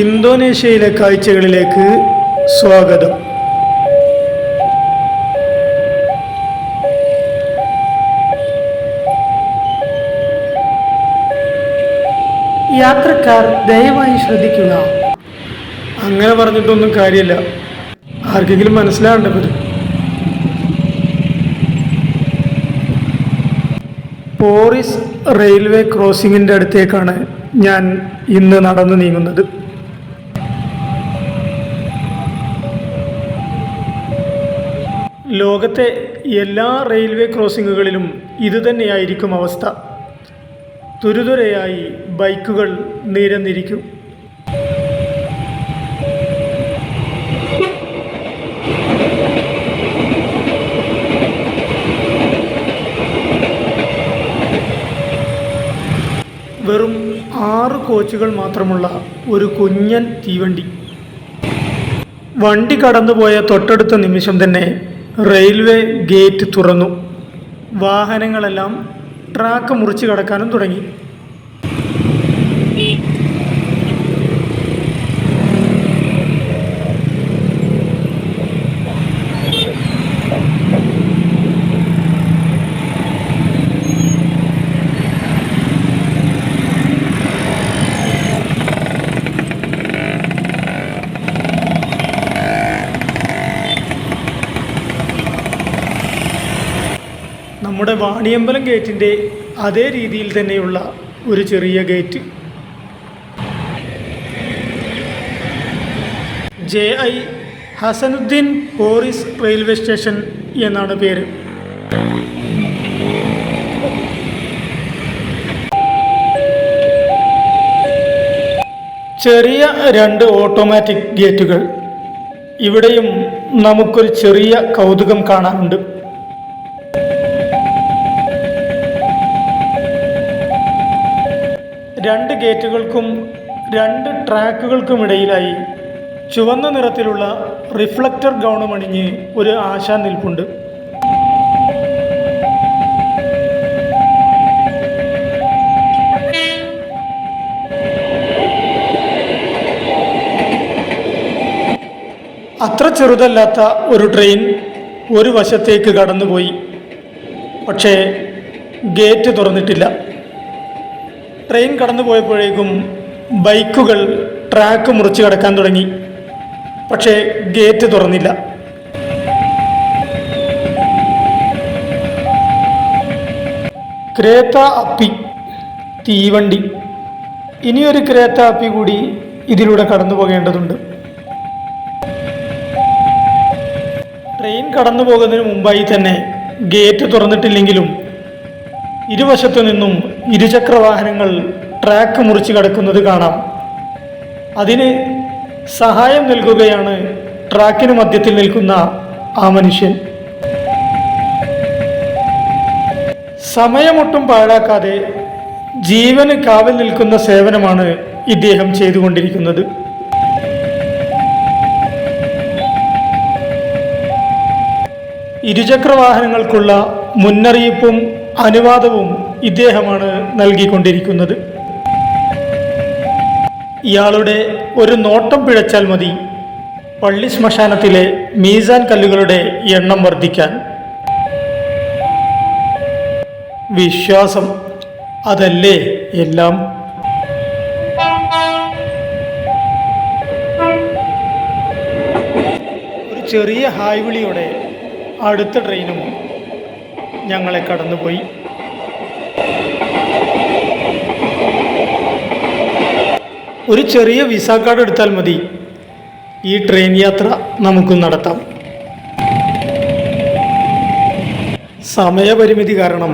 ഇന്തോനേഷ്യയിലെ കാഴ്ചകളിലേക്ക് സ്വാഗതം. യാത്രക്കാർ ദയവായി ശ്രദ്ധിക്കുക. അങ്ങനെ പറഞ്ഞിട്ടൊന്നും കാര്യമില്ല. ആർക്കെങ്കിലും മനസ്സിലാവേണ്ടവർ പോറിസ് റെയിൽവേ ക്രോസിങ്ങിന്റെ അടുത്തേക്കാണ് ഞാൻ ഇന്ന് നടന്നു നീങ്ങുന്നത്. ലോകത്തെ എല്ലാ റെയിൽവേ ക്രോസിങ്ങുകളിലും ഇതുതന്നെയായിരിക്കും അവസ്ഥ. തുരുതുരയായി ബൈക്കുകൾ നിരന്നിരിക്കും. വെറും ആറ് കോച്ചുകൾ മാത്രമുള്ള ഒരു കുഞ്ഞൻ തീവണ്ടി. വണ്ടി കടന്നുപോയ തൊട്ടടുത്ത നിമിഷം തന്നെ റെയിൽവേ ഗേറ്റ് തുറന്നു. വാഹനങ്ങളെല്ലാം ട്രാക്ക് മുറിച്ച് കടക്കാനും തുടങ്ങി. നമ്മുടെ വാണിയമ്പലം ഗേറ്റിന്റെ അതേ രീതിയിൽ തന്നെയുള്ള ഒരു ചെറിയ gate. J I ഹസനുദ്ദീൻ പോറിസ് railway station എന്നാണ് പേര്. ചെറിയ രണ്ട് ഓട്ടോമാറ്റിക് ഗേറ്റുകൾ. ഇവിടെയും നമുക്കൊരു ചെറിയ കൗതുകം കാണാനുണ്ട്. ഗേറ്റുകൾക്കും രണ്ട് ട്രാക്കുകൾക്കുമിടയിലായി ചുവന്ന നിറത്തിലുള്ള റിഫ്ലക്റ്റർ ഗൗണമണിഞ്ഞ് ഒരു ആശാൻ നിൽപ്പുണ്ട്. അത്ര ചെറുതല്ലാത്ത ഒരു ട്രെയിൻ ഒരു വശത്തേക്ക് കടന്നുപോയി. പക്ഷേ ഗേറ്റ് തുറന്നിട്ടില്ല. ട്രെയിൻ കടന്നു പോയപ്പോഴേക്കും ബൈക്കുകൾ ട്രാക്ക് മുറിച്ച് കടക്കാൻ തുടങ്ങി. പക്ഷേ ഗേറ്റ് തുറന്നില്ല. ക്രേത്ത അപ്പി തീവണ്ടി. ഇനിയൊരു ക്രേത്ത അപ്പി കൂടി ഇതിലൂടെ കടന്നു പോകേണ്ടതുണ്ട് ട്രെയിൻ കടന്നു പോകുന്നതിന് മുമ്പായി തന്നെ ഗേറ്റ് തുറന്നിട്ടില്ലെങ്കിലും ഇരുവശത്തു നിന്നും ഇരുചക്ര വാഹനങ്ങൾ ട്രാക്ക് മുറിച്ച് കടക്കുന്നത് കാണാം. അതിന് സഹായം നൽകുകയാണ് ട്രാക്കിന് മധ്യത്തിൽ നിൽക്കുന്ന ആ മനുഷ്യൻ. സമയമൊട്ടും പാഴാക്കാതെ ജീവന് കാവൽ നിൽക്കുന്ന സേവനമാണ് ഇദ്ദേഹം ചെയ്തുകൊണ്ടിരിക്കുന്നത്. ഇരുചക്ര വാഹനങ്ങൾക്കുള്ള മുന്നറിയിപ്പും അനുവാദവും ഇദ്ദേഹമാണ് നൽകിക്കൊണ്ടിരിക്കുന്നത്. ഇയാളുടെ ഒരു നോട്ടം പിഴച്ചാൽ മതി. പള്ളി ശ്മശാനത്തിലെ മീസാൻ കല്ലുകളുടെ എണ്ണം വർദ്ധിക്കാൻ. വിശ്വാസം അതല്ലേ എല്ലാം? ഒരു ചെറിയ ഹായ് വിളിയോടെ അടുത്ത ട്രെയിനും ഞങ്ങളെ കടന്നുപോയി. ഒരു ചെറിയ വിസ കാർഡ് എടുത്താൽ മതി. ഈ ട്രെയിൻ യാത്ര നമുക്ക് നടത്താം. സമയപരിമിതി കാരണം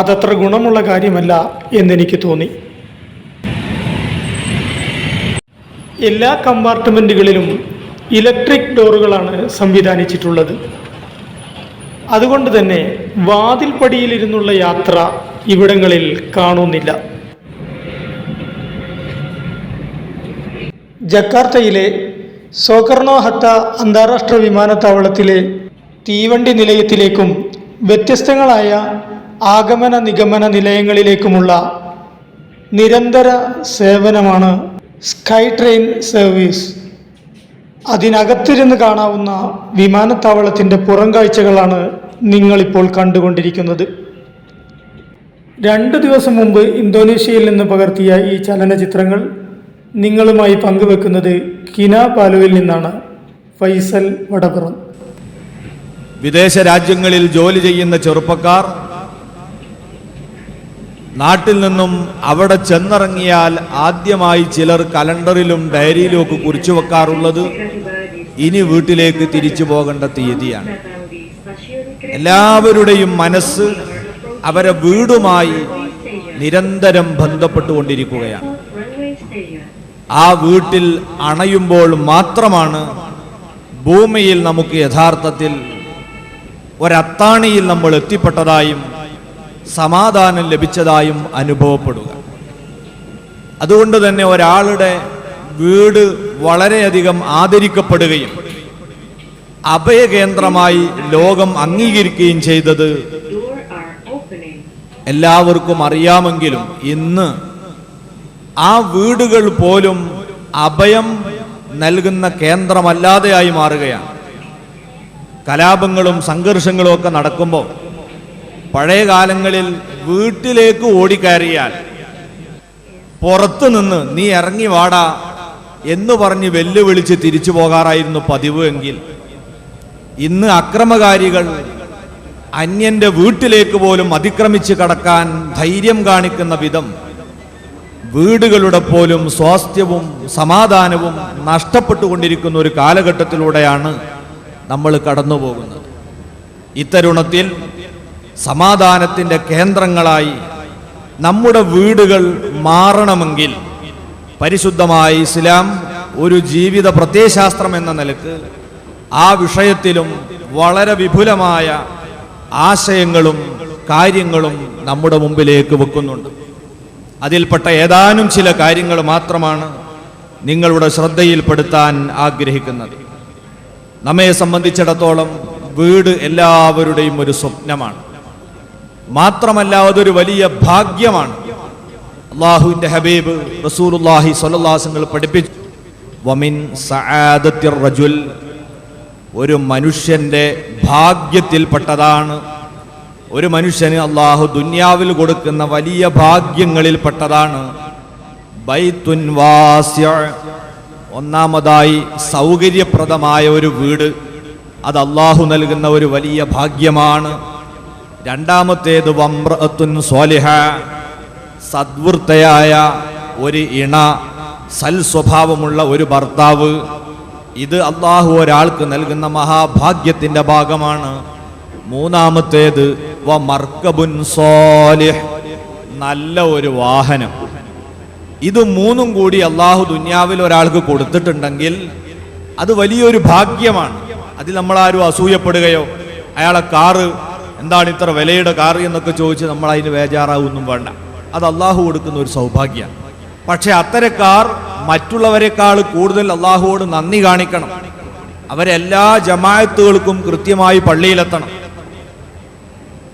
അതത്ര ഗുണമുള്ള കാര്യമല്ല എന്നെനിക്ക് തോന്നി. എല്ലാ കമ്പാർട്ട്മെന്റുകളിലും ഇലക്ട്രിക് ഡോറുകളാണ് സംവിധാനിച്ചിട്ടുള്ളത്. അതുകൊണ്ട് തന്നെ വാതിൽപ്പടിയിലിരുന്നുള്ള യാത്ര ഇവിടങ്ങളിൽ കാണുന്നില്ല. ജക്കാർത്തയിലെ സോക്കർണോ ഹത്ത അന്താരാഷ്ട്ര വിമാനത്താവളത്തിലെ തീവണ്ടി നിലയത്തിലേക്കും വ്യത്യസ്തങ്ങളായ ആഗമന നിഗമന നിലയങ്ങളിലേക്കുമുള്ള നിരന്തര സേവനമാണ് സ്കൈ ട്രെയിൻ സർവീസ്. അതിനകത്തിരുന്ന് കാണാവുന്ന വിമാനത്താവളത്തിന്റെ പുറം കാഴ്ചകളാണ് നിങ്ങളിപ്പോൾ കണ്ടുകൊണ്ടിരിക്കുന്നത്. രണ്ട് ദിവസം മുമ്പ് ഇന്തോനേഷ്യയിൽ നിന്ന് പകർത്തിയ ഈ ചലനചിത്രങ്ങൾ നിങ്ങളുമായി പങ്കുവെക്കുന്നത് കിന പാലുവിൽ നിന്നാണ്. ഫൈസൽ വടപുറം. വിദേശ രാജ്യങ്ങളിൽ ജോലി ചെയ്യുന്ന ചെറുപ്പക്കാർ നാട്ടിൽ നിന്നും അവിടെ ചെന്നിറങ്ങിയാൽ ആദ്യമായി ചിലർ കലണ്ടറിലും ഡയറിയിലും ഒക്കെ കുറിച്ചു വെക്കാറുള്ളത് ഇനി വീട്ടിലേക്ക് തിരിച്ചു പോകേണ്ട തീയതിയാണ്. എല്ലാവരുടെയും മനസ്സ് അവരെ വീടുമായി നിരന്തരം ബന്ധപ്പെട്ടുകൊണ്ടിരിക്കുകയാണ്. ആ വീട്ടിൽ അണയുമ്പോൾ മാത്രമാണ് ഭൂമിയിൽ നമുക്ക് യഥാർത്ഥത്തിൽ ഒരത്താണിയിൽ നമ്മൾ എത്തിപ്പെട്ടതായും സമാധാനം ലഭിച്ചതായും അനുഭവപ്പെടുക അതുകൊണ്ട് തന്നെ ഒരാളുടെ വീട് വളരെയധികം ആദരിക്കപ്പെടുകയും അഭയകേന്ദ്രമായി ലോകം അംഗീകരിക്കുകയും ചെയ്തത്. എല്ലാവർക്കും അറിയാമെങ്കിലും ഇന്ന് ആ വീടുകൾ പോലും അഭയം നൽകുന്ന കേന്ദ്രമല്ലാതെയായി മാറുകയാണ് കലാപങ്ങളും സംഘർഷങ്ങളും ഒക്കെ നടക്കുമ്പോൾ പഴയ കാലങ്ങളിൽ വീട്ടിലേക്ക് ഓടിക്കയറിയാൽ പുറത്തുനിന്ന് നീ ഇറങ്ങി വാടാ എന്ന് പറഞ്ഞ് വെല്ലുവിളിച്ച് തിരിച്ചു പോകാറായിരുന്നു പതിവ് എങ്കിൽ. ഇന്ന് അക്രമകാരികൾ അന്യന്റെ വീട്ടിലേക്ക് പോലും അതിക്രമിച്ച് കടക്കാൻ ധൈര്യം കാണിക്കുന്ന വിധം വീടുകളുടെ പോലും സ്വാസ്ഥ്യവും സമാധാനവും നഷ്ടപ്പെട്ടുകൊണ്ടിരിക്കുന്ന ഒരു കാലഘട്ടത്തിലൂടെയാണ് നമ്മൾ കടന്നു പോകുന്നത് ഇത്തരുണത്തിൽ സമാധാനത്തിന്റെ കേന്ദ്രങ്ങളായി നമ്മുടെ വീടുകൾ മാറണമെങ്കിൽ പരിശുദ്ധമായ ഇസ്ലാം ഒരു ജീവിത പ്രത്യയശാസ്ത്രം എന്ന നിലയ്ക്ക് ആ വിഷയത്തിലും വളരെ വിപുലമായ ആശയങ്ങളും കാര്യങ്ങളും നമ്മുടെ മുമ്പിലേക്ക് വെക്കുന്നുണ്ട്. അതിൽപ്പെട്ട ഏതാനും ചില കാര്യങ്ങൾ മാത്രമാണ് നിങ്ങളുടെ ശ്രദ്ധയിൽപ്പെടുത്താൻ ആഗ്രഹിക്കുന്നത്. നമ്മെ സംബന്ധിച്ചിടത്തോളം വീട് എല്ലാവരുടെയും ഒരു സ്വപ്നമാണ്. മാത്രമല്ല അതൊരു വലിയ ഭാഗ്യമാണ്. അള്ളാഹുവിന്റെ ഹബീബ് റസൂലുല്ലാഹി സ്വല്ലാസങ്ങൾ പഠിപ്പിച്ചു. വമിൻ സആദത്തിർ റജുൽ ഒരു മനുഷ്യന്റെ ഭാഗ്യത്തിൽപ്പെട്ടതാണ്. ഒരു മനുഷ്യന് അള്ളാഹു ദുന്യാവിൽ കൊടുക്കുന്ന വലിയ ഭാഗ്യങ്ങളിൽപ്പെട്ടതാണ്. ബൈത്തുൻ ഒന്നാമതായി സൗകര്യപ്രദമായ ഒരു വീട്. അത് അള്ളാഹു നൽകുന്ന ഒരു വലിയ ഭാഗ്യമാണ്. രണ്ടാമത്തേത് വമ്രത്തുൻ സ്വാലിഹ സദ്വൃത്തയായ ഒരു ഇണ സൽ സ്വഭാവമുള്ള ഒരു ഭർത്താവ്. ഇത് അള്ളാഹു ഒരാൾക്ക് നൽകുന്ന മഹാഭാഗ്യത്തിന്റെ ഭാഗമാണ്. മൂന്നാമത്തേത് വ മർക്കബുൻ സ്വാലിഹ് നല്ല ഒരു വാഹനം. ഇത് മൂന്നും കൂടി അള്ളാഹു ദുന്യാവിൽ ഒരാൾക്ക് കൊടുത്തിട്ടുണ്ടെങ്കിൽ അത് വലിയൊരു ഭാഗ്യമാണ്. അതിൽ നമ്മളാരും അസൂയപ്പെടുകയോ അയാളെ കാറ് എന്താണ് ഇത്ര വിലയുടെ കാർ എന്നൊക്കെ ചോദിച്ച് നമ്മൾ അതിന് വേജാറാവൊന്നും വേണ്ട. അത് അള്ളാഹു കൊടുക്കുന്ന ഒരു സൗഭാഗ്യമാണ് പക്ഷെ അത്തരക്കാർ മറ്റുള്ളവരെക്കാൾ കൂടുതൽ അള്ളാഹുവോട് നന്ദി കാണിക്കണം. അവരെല്ലാ ജമായത്തുകൾക്കും കൃത്യമായി പള്ളിയിലെത്തണം.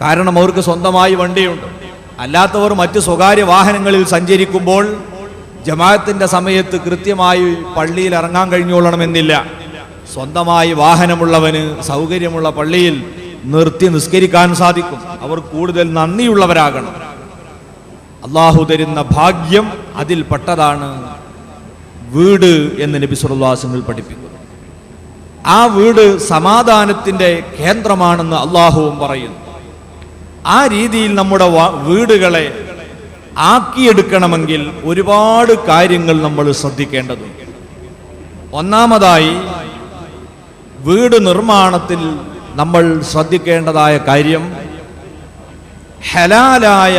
കാരണം അവർക്ക് സ്വന്തമായി വണ്ടിയുണ്ട്. അല്ലാത്തവർ മറ്റ് സ്വകാര്യ വാഹനങ്ങളിൽ സഞ്ചരിക്കുമ്പോൾ ജമാഅത്തിന്റെ സമയത്ത് കൃത്യമായി പള്ളിയിൽ ഇറങ്ങാൻ കഴിഞ്ഞോളണമെന്നില്ല. സ്വന്തമായി വാഹനമുള്ളവന് സൗകര്യമുള്ള പള്ളിയിൽ നിർത്തി നിസ്കരിക്കാൻ സാധിക്കും. അവർ കൂടുതൽ നന്ദിയുള്ളവരാകണം. അള്ളാഹു തരുന്ന ഭാഗ്യം അതിൽ പെട്ടതാണ് വീട് എന്ന് നബി സുല്ലാസങ്ങൾ പഠിപ്പിക്കുന്നു. ആ വീട് സമാധാനത്തിന്റെ കേന്ദ്രമാണെന്ന് അള്ളാഹുവും പറയുന്നു. ആ രീതിയിൽ നമ്മുടെ വീടുകളെ ആക്കിയെടുക്കണമെങ്കിൽ ഒരുപാട് കാര്യങ്ങൾ നമ്മൾ ശ്രദ്ധിക്കേണ്ടതുണ്ട്. ഒന്നാമതായി വീട് നിർമ്മാണത്തിൽ നമ്മൾ ശ്രദ്ധിക്കേണ്ടതായ കാര്യം ഹലാലായ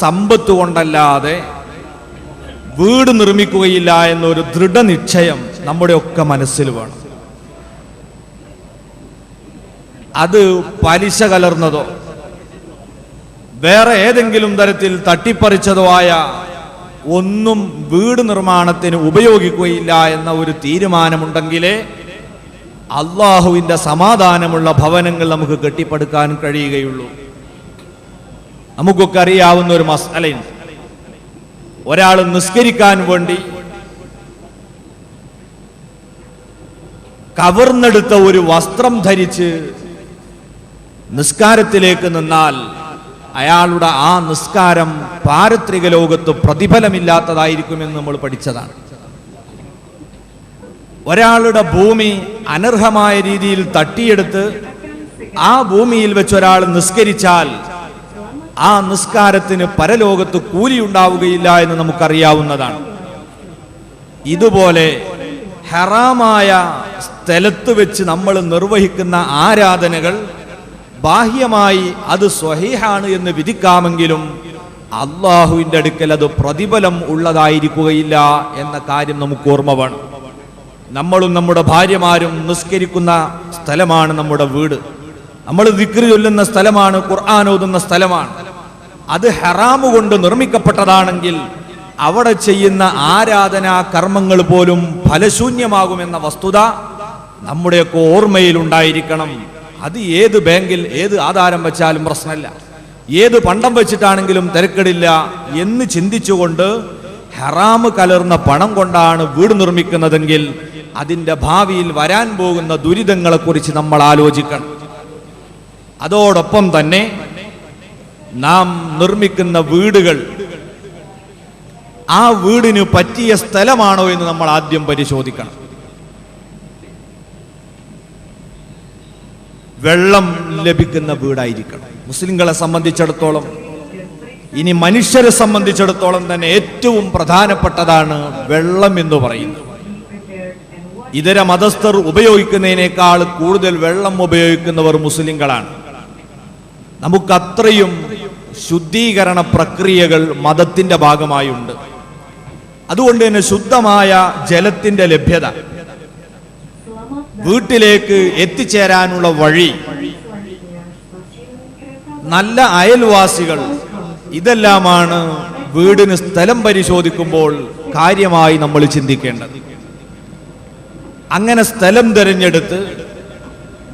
സമ്പത്ത് കൊണ്ടല്ലാതെ വീട് നിർമ്മിക്കുകയില്ല എന്നൊരു ദൃഢനിശ്ചയം നമ്മുടെ ഒക്കെ മനസ്സിൽ വേണം. അത് പലിശ കലർന്നതോ വേറെ ഏതെങ്കിലും തരത്തിൽ തട്ടിപ്പറിച്ചതോ ആയ ഒന്നും വീട് നിർമ്മാണത്തിന് ഉപയോഗിക്കുകയില്ല എന്ന ഒരു തീരുമാനമുണ്ടെങ്കിലേ അള്ളാഹുവിന്റെ സമാധാനമുള്ള ഭവനങ്ങൾ നമുക്ക് കെട്ടിപ്പടുക്കാൻ കഴിയുകയുള്ളൂ. നമുക്കൊക്കെ അറിയാവുന്ന ഒരു മസലയുണ്ട്. ഒരാൾ നിസ്കരിക്കാൻ വേണ്ടി കവർന്നെടുത്ത ഒരു വസ്ത്രം ധരിച്ച് നിസ്കാരത്തിലേക്ക് നിന്നാൽ അയാളുടെ ആ നിസ്കാരം പാരത്രിക ലോകത്ത് പ്രതിഫലമില്ലാത്തതായിരിക്കുമെന്ന് നമ്മൾ പഠിച്ചതാണ്. ഒരാളുടെ ഭൂമി അനർഹമായ രീതിയിൽ തട്ടിയെടുത്ത് ആ ഭൂമിയിൽ വെച്ച് ഒരാൾ നിസ്കരിച്ചാൽ ആ നിസ്കാരത്തിന് പരലോകത്ത് കൂലി ഉണ്ടാവുകയില്ല എന്ന് നമുക്കറിയാവുന്നതാണ്. ഇതുപോലെ ഹറാമായ സ്ഥലത്ത് വെച്ച് നമ്മൾ നിർവഹിക്കുന്ന ആരാധനകൾ ബാഹ്യമായി അത് സ്വഹീഹാണ് എന്ന് വിധിക്കാമെങ്കിലും അള്ളാഹുവിന്റെ അടുക്കൽ അത് പ്രതിഫലം ഉള്ളതായിരിക്കുകയില്ല എന്ന കാര്യം നമുക്ക് ഓർമ്മ വേണം. നമ്മളും നമ്മുടെ ഭാര്യമാരും നിസ്കരിക്കുന്ന സ്ഥലമാണ് നമ്മുടെ വീട്. നമ്മൾ വിക്രി ചൊല്ലുന്ന സ്ഥലമാണ് ഖുർആൻ ഓതുന്ന സ്ഥലമാണ്. അത് ഹറാമ് കൊണ്ട് നിർമ്മിക്കപ്പെട്ടതാണെങ്കിൽ അവിടെ ചെയ്യുന്ന ആരാധനാ കർമ്മങ്ങൾ പോലും ഫലശൂന്യമാകുമെന്ന വസ്തുത നമ്മുടെയൊക്കെ ഓർമ്മയിൽ ഉണ്ടായിരിക്കണം. അത് ഏത് ബാങ്കിൽ ഏത് ആധാരം വെച്ചാലും പ്രശ്നമില്ല ഏത് പണ്ടം വെച്ചിട്ടാണെങ്കിലും തിരക്കിടില്ല എന്ന് ചിന്തിച്ചുകൊണ്ട് ഹറാമ് കലർന്ന പണം കൊണ്ടാണ് വീട് നിർമ്മിക്കുന്നതെങ്കിൽ അതിന്റെ ഭാവിയിൽ വരാൻ പോകുന്ന ദുരിതങ്ങളെക്കുറിച്ച് നമ്മൾ ആലോചിക്കണം. അതോടൊപ്പം തന്നെ നാം നിർമ്മിക്കുന്ന വീടുകൾ ആ വീടിന് പറ്റിയ സ്ഥലമാണോ എന്ന് നമ്മൾ ആദ്യം പരിശോധിക്കണം. വെള്ളം ലഭിക്കുന്ന വീടായിരിക്കണം. മുസ്ലിങ്ങളെ സംബന്ധിച്ചിടത്തോളം ഇനി മനുഷ്യരെ സംബന്ധിച്ചിടത്തോളം തന്നെ ഏറ്റവും പ്രധാനപ്പെട്ടതാണ് വെള്ളം എന്ന് പറയുന്നത്. ഇതര മതസ്ഥർ ഉപയോഗിക്കുന്നതിനേക്കാൾ കൂടുതൽ വെള്ളം ഉപയോഗിക്കുന്നവർ മുസ്ലിങ്ങളാണ്. നമുക്കത്രയും ശുദ്ധീകരണ പ്രക്രിയകൾ മതത്തിന്റെ ഭാഗമായുണ്ട്. അതുകൊണ്ട് തന്നെ ശുദ്ധമായ ജലത്തിന്റെ ലഭ്യത വീട്ടിലേക്ക് എത്തിച്ചേരാനുള്ള വഴി നല്ല അയൽവാസികൾ ഇതെല്ലാമാണ് വീടിന് സ്ഥലം പരിശോധിക്കുമ്പോൾ കാര്യമായി നമ്മൾ ചിന്തിക്കേണ്ടത്. അങ്ങനെ സ്ഥലം തിരഞ്ഞെടുത്ത്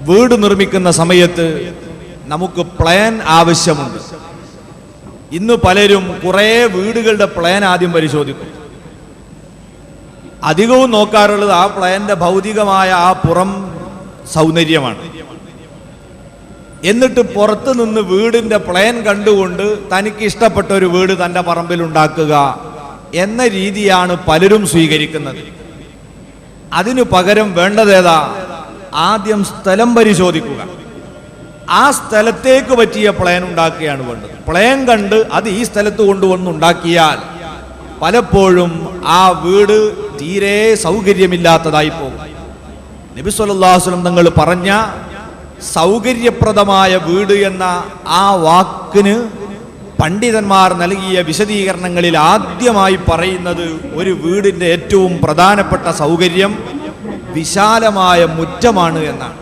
വീട് നിർമ്മിക്കുന്ന സമയത്ത് നമുക്ക് പ്ലാൻ ആവശ്യമുണ്ട്. ഇന്ന് പലരും കുറേ വീടുകളുടെ പ്ലാൻ ആദ്യം പരിശോധിക്കും. അധികവും നോക്കാറുള്ളത് ആ പ്ലാന്റെ ഭൗതികമായ ആ പുറം സൗന്ദര്യമാണ്. എന്നിട്ട് പുറത്തു നിന്ന് വീടിന്റെ പ്ലാൻ കണ്ടുകൊണ്ട് തനിക്ക് ഇഷ്ടപ്പെട്ട ഒരു വീട് തന്റെ പറമ്പിൽ ഉണ്ടാക്കുക എന്ന രീതിയാണ് പലരും സ്വീകരിക്കുന്നത്. അതിനു പകരം വേണ്ടതേതാ ആദ്യം സ്ഥലം പരിശോധിക്കുക. ആ സ്ഥലത്തേക്ക് പറ്റിയ പ്ലാൻ ഉണ്ടാക്കുകയാണ് വേണ്ടത്. പ്ലാൻ കണ്ട് അത് ഈ സ്ഥലത്ത് കൊണ്ടുവന്ന് ഉണ്ടാക്കിയാൽ പലപ്പോഴും ആ വീട് തീരെ സൗകര്യമില്ലാത്തതായി പോകും. നബി അലൈഹി തങ്ങൾ പറഞ്ഞ സൗകര്യപ്രദമായ വീട് എന്ന ആ വാക്കിന് പണ്ഡിതന്മാർ നൽകിയ വിശദീകരണങ്ങളിൽ ആദ്യമായി പറയുന്നത് ഒരു വീടിന്റെ ഏറ്റവും പ്രധാനപ്പെട്ട സൗകര്യം വിശാലമായ മുറ്റമാണ് എന്നാണ്.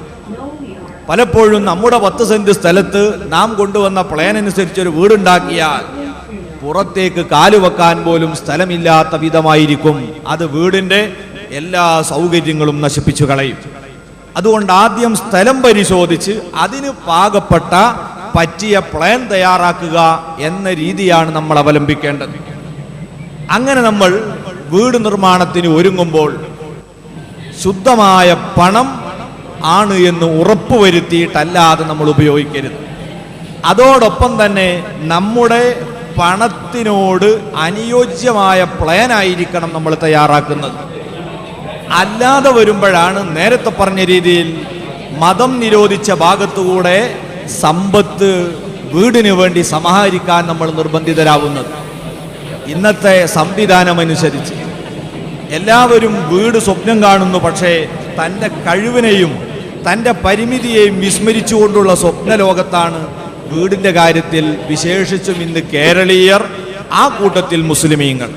പലപ്പോഴും നമ്മുടെ പത്ത് സെന്റ് സ്ഥലത്ത് നാം കൊണ്ടുവന്ന പ്ലാൻ അനുസരിച്ച് ഒരു വീടുണ്ടാക്കിയാൽ പുറത്തേക്ക് കാലുവെക്കാൻ പോലും സ്ഥലമില്ലാത്ത വിധമായിരിക്കും. അത് വീടിന്റെ എല്ലാ സൗകര്യങ്ങളും നശിപ്പിച്ചു കളയും. അതുകൊണ്ട് ആദ്യം സ്ഥലം പരിശോധിച്ച് അതിന് പാകപ്പെട്ട പറ്റിയ പ്ലാൻ തയ്യാറാക്കുക എന്ന രീതിയാണ് നമ്മൾ അവലംബിക്കേണ്ടത്. അങ്ങനെ നമ്മൾ വീട് നിർമ്മാണത്തിന് ഒരുങ്ങുമ്പോൾ ശുദ്ധമായ പണം ആണ് എന്ന് ഉറപ്പുവരുത്തിയിട്ടല്ലാതെ നമ്മൾ ഉപയോഗിക്കരുത്. അതോടൊപ്പം തന്നെ നമ്മുടെ പണത്തിനോട് അനുയോജ്യമായ പ്ലാൻ ആയിരിക്കണം നമ്മൾ തയ്യാറാക്കുന്നത്. അല്ലാതെ വരുമ്പോഴാണ് നേരത്തെ പറഞ്ഞ രീതിയിൽ മതം നിരോധിച്ച ഭാഗത്തുകൂടെ സമ്പത്ത് വീടിന് വേണ്ടി സമാഹരിക്കാൻ നമ്മൾ നിർബന്ധിതരാവുന്നത് ഇന്നത്തെ സംവിധാനമനുസരിച്ച്. എല്ലാവരും വീട് സ്വപ്നം കാണുന്നു പക്ഷേ തന്റെ കഴിവിനെയും തന്റെ പരിമിതിയെയും വിസ്മരിച്ചുകൊണ്ടുള്ള സ്വപ്ന ലോകത്താണ് വീടിന്റെ കാര്യത്തിൽ വിശേഷിച്ചും ഇന്ന് കേരളീയർ ആ കൂട്ടത്തിൽ മുസ്ലിമീങ്ങൾ.